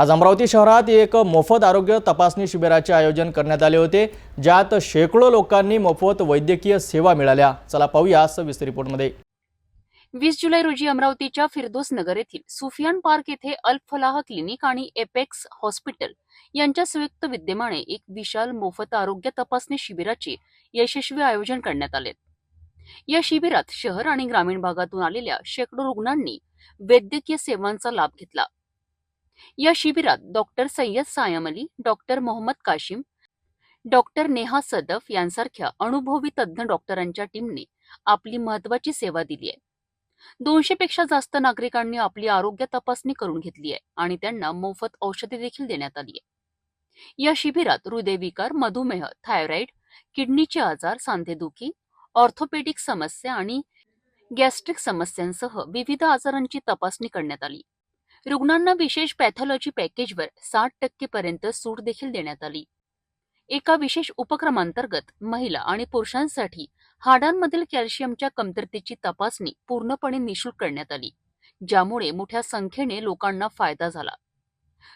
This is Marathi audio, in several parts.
आज अमरावती शहरात एक मोफत आरोग्य तपासणी शिबिराचे आयोजन करण्यात आले होते ज्यात शेकडो लोकांनी मोफत वैद्यकीय सेवा मिळाल्या. चला पाहूया सविस्तर रिपोर्टमध्ये. वीस जुलै रोजी अमरावतीच्या फिरदोस नगर येथील सुफियान पार्क येथे अल फलाह क्लिनिक आणि एपेक्स हॉस्पिटल यांच्या संयुक्त विद्यमाने एक विशाल मोफत आरोग्य तपासणी शिबिराचे यशस्वी आयोजन करण्यात आले. या शिबिरात शहर आणि ग्रामीण भागातून आलेल्या शेकडो रुग्णांनी वैद्यकीय सेवांचा लाभ घेतला. या शिबिरात doctor Syed Saim Ali doctor Mohammed Kashim doctor Neha Sadaf यांसारख्या अनुभवी तज्ज्ञ डॉक्टरांच्या टीमने आपली महत्वाची सेवा दिली आहे. दोनशे पेक्षा जास्त नागरिकांनी आपली आरोग्य तपासणी करून घेतली आहे आणि त्यांना मोफत औषधे देखील देण्यात आली आहे. या शिबिरात हृदयविकार मधुमेह थायरॉइड किडनीचे आजार सांधेदुखी ऑर्थोपेडिक समस्या आणि गॅस्ट्रिक समस्यांसह विविध आजारांची तपासणी करण्यात आली. रुग्णांना विशेष पॅथॉलॉजी पॅकेजवर साठ टक्केपर्यंत सूट देखील देण्यात आली. एका विशेष उपक्रमांतर्गत महिला आणि पुरुषांसाठी हाडांमधील कॅल्शियमच्या कमतरतेची तपासणी पूर्णपणे निशुल्क करण्यात आली ज्यामुळे मोठ्या संख्येने लोकांना फायदा झाला.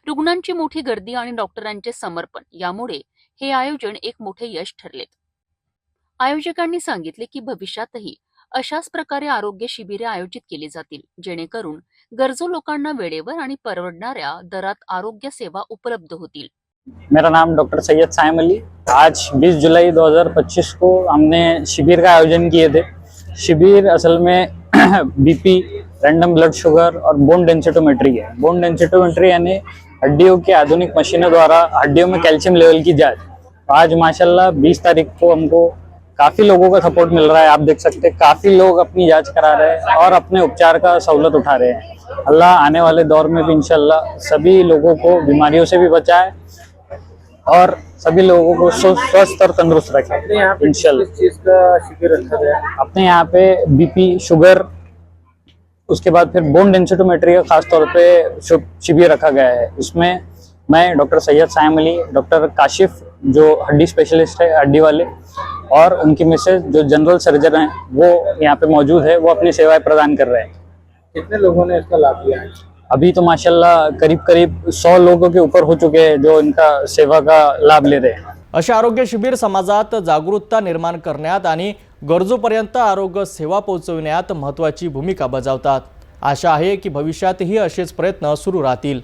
रुग्णांची मोठी गर्दी आणि डॉक्टरांचे समर्पण यामुळे हे आयोजन एक मोठे यश ठरले. आयोजकांनी सांगितले की भविष्यातही अशाच प्रकारे आरोग्य शिबिरे आयोजित केली जातील जेणेकरून गरजू लोकांना वेळेवर आणि परवडणाऱ्या दरात आरोग्य सेवा उपलब्ध होतील. मेरा नाम डॉक्टर सैयद साइम अली. आज 20 जुलाई 2025 को हमने शिविर का आयोजन किए थे। शिविर असल में बीपी रैंडम ब्लड शुगर और बोन डेंसिटोमेट्री है। बोन डेंसिटोमेट्री यानी हड्डियों की आधुनिक मशीनों द्वारा हड्डियों में कैल्शियम लेवल की जांच। आज माशाल्लाह 20 तारीख को हमको काफ़ी लोगों का सपोर्ट मिल रहा है आप देख सकते हैं काफ़ी लोग अपनी जाँच करा रहे हैं और अपने उपचार का सहूलत उठा रहे हैं। अल्लाह आने वाले दौर में भी इनशाला सभी लोगों को बीमारियों से भी बचाए और सभी लोगों को स्वस्थ और तंदुरुस्त रखें इंशाल्लाह। गया अपने यहाँ पे बीपी शुगर उसके बाद फिर बोन डेंसिटोमेट्री का खास तौर पे शिविर रखा गया है। इसमें मैं डॉक्टर सैयद साइम अली डॉक्टर काशिफ जो हड्डी स्पेशलिस्ट है हड्डी वाले और उनकी मिसेज जो जनरल सर्जन है वो यहाँ पे मौजूद है वो अपनी सेवाएं प्रदान कर रहे हैं। कितने लोगों ने इसका लाभ लिया है? अभी तो माशाल्लाह करीब करीब सौ लोगों के ऊपर हो चुके हैं जो इनका सेवा का लाभ ले रहे हैं। असे आरोग्य शिबिर समाजात जागरूकता निर्माण करण्यात आणि गरजूपर्यंत आरोग्य सेवा पोहोचविण्यात महत्त्वाची भूमिका बजावतात. आशा आहे की भविष्यातही असेच प्रयत्न सुरू राहतील.